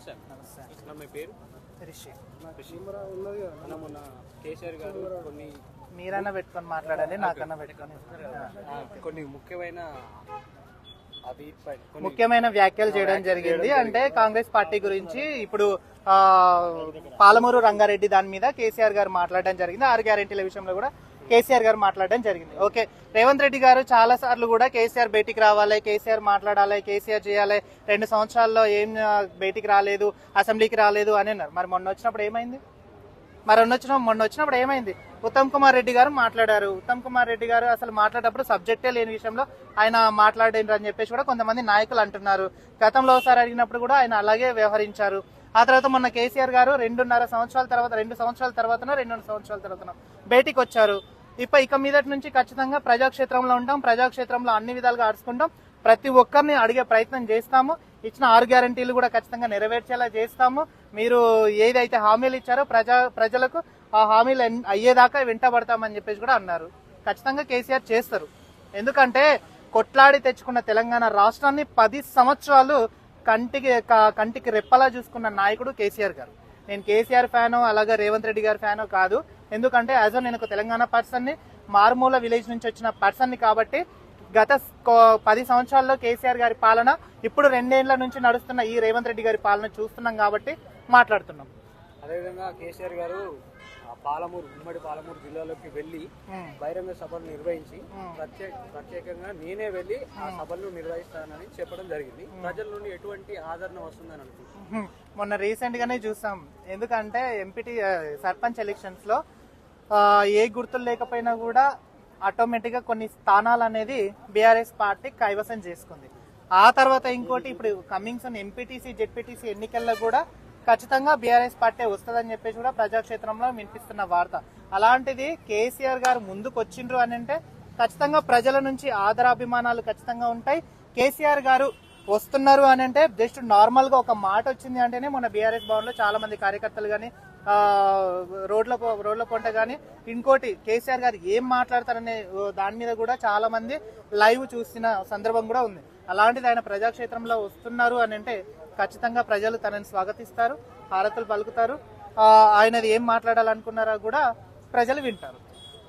నమస్తే. నమస్తే. అన్న మీ పేరు? రిషి. రిషి. అన్న మొన్న కేసీఆర్ గారు కొన్ని మీరన్నా పెట్టుకొని మాట్లాడాలి నాకన్నా పెట్టుకొని. కొన్ని ముఖ్యమైన ముఖ్యమైన వ్యాఖ్యలు చేయడం జరిగింది. అంటే కాంగ్రెస్ పార్టీ గురించి ఇప్పుడు ఆ, పాలమూరు రంగారెడ్డి దాని మీద కేసీఆర్ గారు మాట్లాడడం జరిగింది. ఆరు గ్యారెంటీల విషయంలో కూడా కేసీఆర్ గారు మాట్లాడడం జరిగింది. ఓకే రేవంత్ రెడ్డి గారు చాలా సార్లు కూడా కేసీఆర్ బయటికి రావాలి కేసీఆర్ మాట్లాడాలి కేసీఆర్ చేయాలి. రెండు సంవత్సరాల్లో ఏం ఆ, బయటికి రాలేదు అసెంబ్లీకి రాలేదు అని అన్నారు. మరి మొన్న వచ్చినప్పుడు ఏమైంది? మరి మొన్న వచ్చిన మొన్న వచ్చినప్పుడు ఏమైంది? ఉత్తమ్ కుమార్ రెడ్డి గారు మాట్లాడారు. ఉత్తమ్ కుమార్ రెడ్డి గారు అసలు మాట్లాడేటప్పుడు సబ్జెక్టే లేని విషయంలో ఆయన మాట్లాడారు అని చెప్పేసి కూడా కొంతమంది నాయకులు అంటున్నారు. గతంలో ఒకసారి అడిగినప్పుడు కూడా ఆయన అలాగే వ్యవహరించారు. ఆ తర్వాత మొన్న కేసీఆర్ గారు రెండున్నర సంవత్సరాల తర్వాత రెండు సంవత్సరాల తర్వాతనో రెండున్నర సంవత్సరాల తర్వాత బయటికి వచ్చారు. ఇప్ప ఇక మీదటి నుంచి ఖచ్చితంగా ప్రజాక్షేత్రంలో ఉంటాం. ప్రజాక్షేత్రంలో అన్ని విధాలుగా ఆడుచుకుంటాం. ప్రతి ఒక్కరిని అడిగే ప్రయత్నం చేస్తాము. ఇచ్చిన ఆరు గ్యారంటీలు కూడా ఖచ్చితంగా నెరవేర్చేలా చేస్తాము. మీరు ఏదైతే హామీలు ఇచ్చారో ప్రజా ప్రజలకు ఆ హామీలు అయ్యేదాకా వెంటబడతామని చెప్పేసి కూడా అన్నారు. ఖచ్చితంగా కేసీఆర్ చేస్తారు. ఎందుకంటే కొట్లాడి తెచ్చుకున్న తెలంగాణ రాష్ట్రాన్ని పది సంవత్సరాలు కంటికి కంటికి రెప్పలా చూసుకున్న నాయకుడు కేసీఆర్ గారు. నేను కేసీఆర్ ఫ్యాను అలాగే రేవంత్ రెడ్డి గారి ఫ్యాను కాదు. ఎందుకంటే యాజ్ నేను ఒక తెలంగాణ పర్సన్ని మారుమూల విలేజ్ నుంచి వచ్చిన పర్సన్ని కాబట్టి గత పది సంవత్సరాల్లో కేసీఆర్ గారి పాలన ఇప్పుడు రెండేళ్ళ నుంచి నడుస్తున్న ఈ రేవంత్ రెడ్డి గారి పాలన చూస్తున్నాం కాబట్టి మాట్లాడుతున్నాం. అదేవిధంగా కేసీఆర్ గారు పాలమూరు ఉమ్మడి పాలమూరు జిల్లాలోకి వెళ్ళి. బహిరంగ సభలు నిర్వహించి ప్రత్యేక ప్రత్యేకంగా నేనే వెళ్ళి ఆ సభలను నిర్వహిస్తానని చెప్పడం జరిగింది. ప్రజల నుండి ఎటువంటి ఆదరణ వస్తుందని అనుకుంటున్నాను. మొన్న రీసెంట్ గానే చూసాం. ఎందుకంటే ఎంపీటీ సర్పంచ్ ఎలక్షన్స్లో ఏ గుర్తులు లేకపోయినా కూడా ఆటోమేటిక్గా కొన్ని స్థానాలు అనేది బీఆర్ఎస్ పార్టీ కైవసం చేసుకుంది. ఆ తర్వాత ఇంకోటి ఇప్పుడు కమింగ్స్ ఎంపీటీసీ జెడ్పీటీసీ ఎన్నికల్లో కూడా ఖచ్చితంగా బీఆర్ఎస్ పార్టీ వస్తుందని చెప్పేసి కూడా ప్రజాక్షేత్రంలో వినిపిస్తున్న వార్త. అలాంటిది కేసీఆర్ గారు ముందుకు వచ్చిండ్రు అని అంటే ఖచ్చితంగా ప్రజల నుంచి ఆదరాభిమానాలు ఖచ్చితంగా ఉంటాయి. కేసీఆర్ గారు వస్తున్నారు అని అంటే జస్ట్ నార్మల్గా ఒక మాట వచ్చింది అంటేనే మన బీఆర్ఎస్ భవన్లో చాలా మంది కార్యకర్తలు కానీ రోడ్ల రోడ్ల పంట కానీ ఇంకోటి కేసీఆర్ గారు ఏం మాట్లాడతారనే దాని మీద కూడా చాలా మంది లైవ్ చూసిన సందర్భం కూడా ఉంది. అలాంటిది ఆయన ప్రజాక్షేత్రంలో వస్తున్నారు అని అంటే ఖచ్చితంగా ప్రజలు తనని స్వాగతిస్తారు హారతులు పలుకుతారు. ఆయనది ఏం మాట్లాడాలనుకున్నారో కూడా ప్రజలు వింటారు.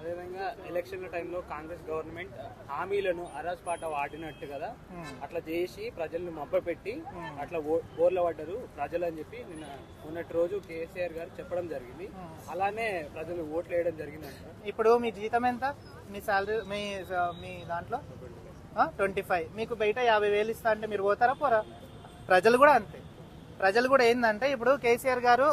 అదేవిధంగా ఎలక్షన్ల టైంలో కాంగ్రెస్ గవర్నమెంట్ హామీలను అరాస్పాట వాడినట్టు కదా. అట్లా చేసి ప్రజల్ని మబ్బపెట్టి అట్లా ఓ- బోర్ల పడ్డారు ప్రజలు అని చెప్పి నిన్న మొన్నటి రోజు కేసీఆర్ గారు చెప్పడం జరిగింది. అలానే ప్రజలు ఓట్లు వేయడం జరిగింది ఇప్పుడు మీ జీతం ఎంత? మీ శాలరీ మీ మీ దాంట్లో? Twenty five. మీకు బయట యాభై వేలు ఇస్తా అంటే మీరు పోతారా పోరా? ప్రజలు కూడా అంతే. ప్రజలు కూడా ఏంటంటే ఇప్పుడు కేసీఆర్ గారు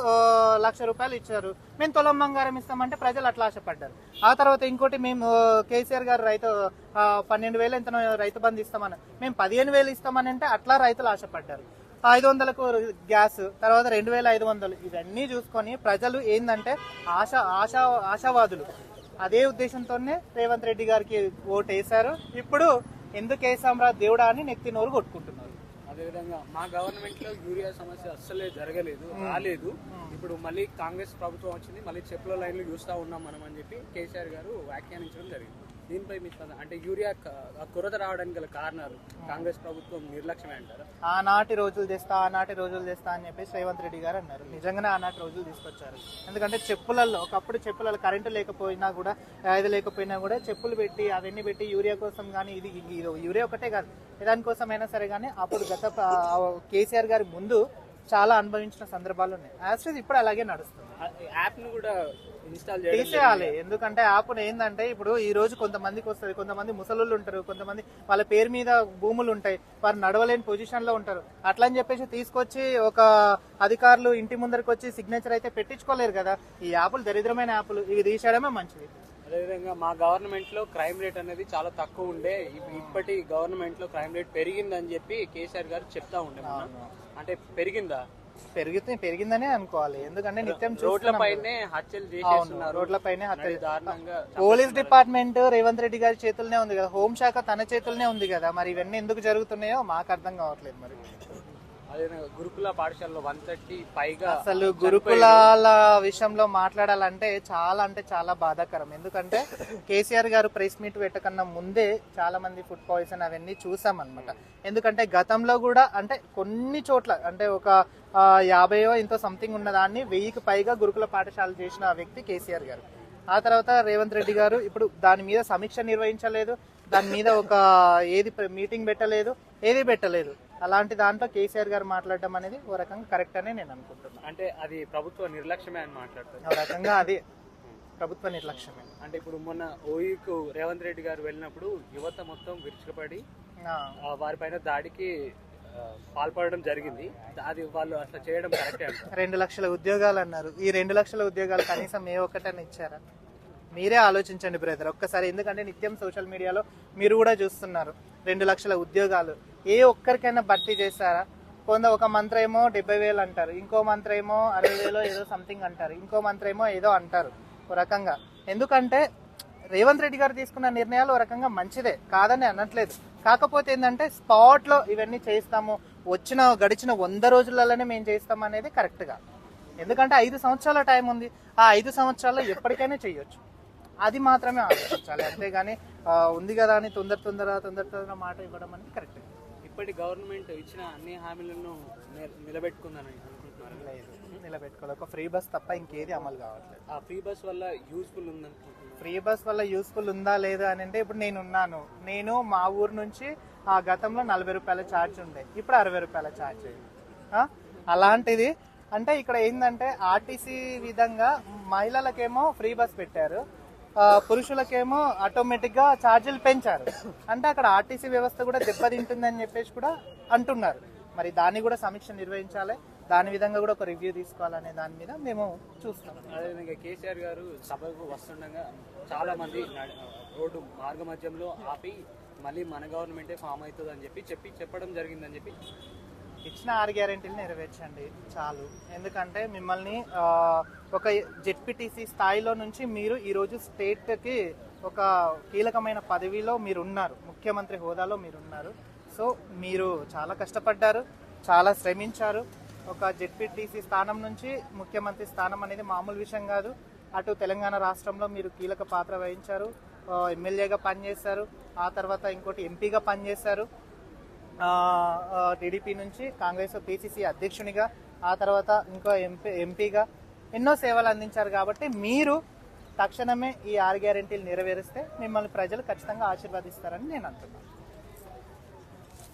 లక్ష రూపాయలు ఇచ్చారు. మేము తులం బంగారం ఇస్తామంటే ప్రజలు అట్లా ఆశపడ్డారు. ఆ తర్వాత ఇంకోటి మేము కేసీఆర్ గారు రైతు పన్నెండు వేలు ఎంత రైతు బంధు ఇస్తామని మేము పదిహేను వేలు ఇస్తామని అంటే అట్లా రైతులు ఆశపడ్డారు. ఐదు వందలకు గ్యాస్ తర్వాత రెండు వేల ఐదు వందలు ఇవన్నీ చూసుకొని ప్రజలు ఏంటంటే ఆశ ఆశ ఆశావాదులు. అదే ఉద్దేశంతోనే రేవంత్ రెడ్డి గారికి ఓటు వేశారు ఇప్పుడు ఎందుకు వేసాంరా దేవుడా అని నెత్తి నోరు కొట్టుకుంటున్నారు. అదేవిధంగా మా గవర్నమెంట్లో యూరియా సమస్య అస్సలే జరగలేదు రాలేదు. ఇప్పుడు మళ్ళీ కాంగ్రెస్ ప్రభుత్వం వచ్చింది మళ్ళీ చెప్పుల లైన్లు చూస్తా ఉన్నాం మనం అని చెప్పి కేసీఆర్ గారు వ్యాఖ్యానించడం జరిగింది. దీనిపై మీ అంటే యూరియా కొరత రావడానికి గల కారణాలు? కాంగ్రెస్ ప్రభుత్వం నిర్లక్ష్యమే అంటారా? ఆనాటి రోజులు తెస్తా ఆనాటి రోజులు తెస్తా అని చెప్పేసి రేవంత్ రెడ్డి గారు అన్నారు. నిజంగానే ఆనాటి రోజులు తీసుకొచ్చారు. ఎందుకంటే చెప్పులలో ఒకప్పుడు చెప్పులలో కరెంటు లేకపోయినా కూడా ఇది లేకపోయినా కూడా చెప్పులు పెట్టి అవన్నీ పెట్టి యూరియా కోసం కానీ ఇది యూరియా ఒకటే కాదు. దానికోసమైనా సరే కానీ అప్పుడు గత కేసీఆర్ గారి ముందు చాలా అనుభవించిన సందర్భాలు ఉన్నాయి. యాక్చువల్లీ ఇప్పుడు అలాగే నడుస్తుంది. యాప్ను కూడా తీసేయాలి. ఎందుకంటే యాప్ ఏంటంటే ఇప్పుడు ఈ రోజు కొంతమందికి వస్తుంది కొంతమంది ముసలోళ్ళు ఉంటారు కొంతమంది వాళ్ళ పేరు మీద భూములు ఉంటాయి వారు నడవలేని పొజిషన్లో ఉంటారు. అట్లా అని చెప్పేసి తీసుకొచ్చి ఒక అధికారులు ఇంటి ముందరికి వచ్చి సిగ్నేచర్ అయితే పెట్టించుకోలేరు కదా. ఈ యాప్లు దరిద్రమైన యాప్లు ఇవి తీసేయడమే మంచిది. అదేవిధంగా మా గవర్నమెంట్లో క్రైమ్ రేట్ అనేది చాలా తక్కువ ఉండే. ఇప్- ఇప్పటి గవర్నమెంట్లో క్రైమ్ రేట్ పెరిగిందని చెప్పి కేసీఆర్ గారు చెప్తా ఉండే. అంటే పెరిగిందా? పెరిగితే పెరిగిందనే అనుకోవాలి. ఎందుకంటే నిత్యం రోడ్ల పైనే పోలీస్ డిపార్ట్మెంట్ రేవంత్ రెడ్డి గారి చేతుల్లోనే ఉంది కదా. హోంశాఖ తన చేతుల్లోనే ఉంది కదా. మరి ఇవన్నీ ఎందుకు జరుగుతున్నాయో మాకు అర్థం కావట్లేదు మరి. గురుకుల పాఠశాలలో వన్ థర్టీ పైగా అసలు గురుకులాల విషయంలో మాట్లాడాలంటే చాలా అంటే చాలా బాధాకరం. ఎందుకంటే కేసీఆర్ గారు ప్రెస్ మీట్ పెట్టకన్నా ముందే చాలా మంది ఫుడ్ పాయిజన్ అవన్నీ చూసాం అనమాట ఎందుకంటే గతంలో కూడా అంటే కొన్ని చోట్ల అంటే ఒక యాభైయో ఇంతో సంథింగ్ ఉన్నదాన్ని వెయ్యికి పైగా గురుకుల పాఠశాల చేసిన వ్యక్తి కేసీఆర్ గారు. ఆ తర్వాత రేవంత్ రెడ్డి గారు ఇప్పుడు దాని మీద సమీక్ష నిర్వహించలేదు. దాని మీద ఒక ఏది మీటింగ్ పెట్టలేదు ఏది పెట్టలేదు. అలాంటి దాంట్లో కేసీఆర్ గారు మాట్లాడడం అనేది ఓ రకంగా కరెక్ట్ అనే నేను అనుకుంటున్నాను అంటే అది ప్రభుత్వ నిర్లక్ష్యమే అని మాట్లాడుతారు. ఓ రకంగా అది ప్రభుత్వ నిర్లక్ష్యమే. అంటే ఇప్పుడు మొన్న ఓయూకు రేవంత్ రెడ్డి గారు వెళ్ళినప్పుడు యువత మొత్తం విరుచుకుపడి వారిపైన దాడికి పాల్పడడం జరిగింది. అది వాళ్ళు అట్లా చేయడం కరెక్టే రెండు లక్షల ఉద్యోగాలు అన్నారు. ఈ రెండు లక్షల ఉద్యోగాలు కనీసం ఏ ఒక్కటని ఇచ్చారా? మీరే ఆలోచించండి బ్రదర్. ఒక్కసారి ఎందుకంటే నిత్యం సోషల్ మీడియాలో మీరు కూడా చూస్తున్నారు. రెండు లక్షల ఉద్యోగాలు. ఏ ఒక్కరికైనా భర్తీ చేస్తారా? కొంత ఒక మంత్ర ఏమో డెబ్బై వేలు అంటారు. ఇంకో మంత్ర ఏమో అరవై వేలు ఏదో సంథింగ్ అంటారు. ఇంకో మంత్ర ఏమో ఏదో అంటారు. ఒక రకంగా. ఎందుకంటే రేవంత్ రెడ్డి గారు తీసుకున్న నిర్ణయాలు ఒక రకంగా మంచిదే. కాదని అనట్లేదు. కాకపోతే ఏంటంటే స్పాట్లో ఇవన్నీ చేస్తాము. వచ్చిన గడిచిన వంద రోజులలోనే మేము చేస్తాం అనేది కరెక్ట్గా ఎందుకంటే ఐదు సంవత్సరాల టైం ఉంది. ఆ ఐదు సంవత్సరాల్లో ఎప్పటికైనా చేయొచ్చు. అది మాత్రమే ఆలోచించాలి. అంతేగాని ఉంది కదా అని తొందర తొందర తొందర తొందర మాట ఇవ్వడం అనేది కరెక్ట్ ఇప్పటి గవర్నమెంట్ ఇచ్చిన అన్ని హామీలను నిల- నిలబెట్టుకుందని అనుకుంటున్నారు? లేదు. నిలబెట్టుకోవాలి ఒక ఫ్రీ బస్ తప్ప ఇంకేది అమలు కావట్లేదు. ఆ ఫ్రీ బస్ వల్ల యూస్ఫుల్ ఉందనుకుంటున్నారు ఫ్రీ బస్ వల్ల యూస్ఫుల్ ఉందా లేదా అని అంటే ఇప్పుడు నేను ఉన్నాను. నేను మా ఊరు నుంచి ఆ గతంలో నలభై రూపాయల ఛార్జ్ ఉండే. ఇప్పుడు అరవై రూపాయల ఛార్జ్? అలాంటిది. అంటే ఇక్కడ ఏంటంటే ఆర్టీసీ విధంగా మహిళలకేమో ఫ్రీ బస్ పెట్టారు. పురుషులకేమో ఆటోమేటిక్గా ఛార్జీలు పెంచారు. అంటే అక్కడ ఆర్టీసీ వ్యవస్థ కూడా దెబ్బతింటుందని చెప్పేసి కూడా అంటున్నారు. మరి దాన్ని కూడా సమీక్ష నిర్వహించాలి. దాని విధంగా కూడా ఒక రివ్యూ తీసుకోవాలనే దాని మీద మేము చూస్తాం అదేవిధంగా కేసీఆర్ గారు సభకు వస్తుండగా చాలా మంది రోడ్డు మార్గ మధ్యంలో ఆపి మళ్ళీ మన గవర్నమెంటే ఫామ్ అవుతుంది అని చెప్పి చెప్పి చెప్పడం జరిగిందని చెప్పి ఇచ్చిన ఆరు గ్యారెంటీలు నెరవేర్చండి చాలు. ఎందుకంటే మిమ్మల్ని ఒక జెడ్పీటీసీ స్థాయిలో నుంచి మీరు ఈరోజు స్టేట్కి ఒక కీలకమైన పదవిలో మీరు ఉన్నారు ముఖ్యమంత్రి హోదాలో మీరు ఉన్నారు సో మీరు చాలా కష్టపడ్డారు చాలా శ్రమించారు. ఒక జెడ్పీటీసీ స్థానం నుంచి ముఖ్యమంత్రి స్థానం అనేది మామూలు విషయం కాదు. అటు తెలంగాణ రాష్ట్రంలో మీరు కీలక పాత్ర వహించారు ఎమ్మెల్యేగా పనిచేశారు ఆ తర్వాత ఇంకోటి ఎంపీగా పనిచేశారు. టీడీపీ నుంచి కాంగ్రెస్ పిసిసి అధ్యక్షునిగా ఆ తర్వాత ఇంకో ఎంపీ ఎంపీగా ఎన్నో సేవలు అందించారు కాబట్టి మీరు తక్షణమే ఈ ఆరు గ్యారెంటీలు నెరవేరిస్తే మిమ్మల్ని ప్రజలు ఖచ్చితంగా ఆశీర్వదిస్తారని నేను అంటున్నాను.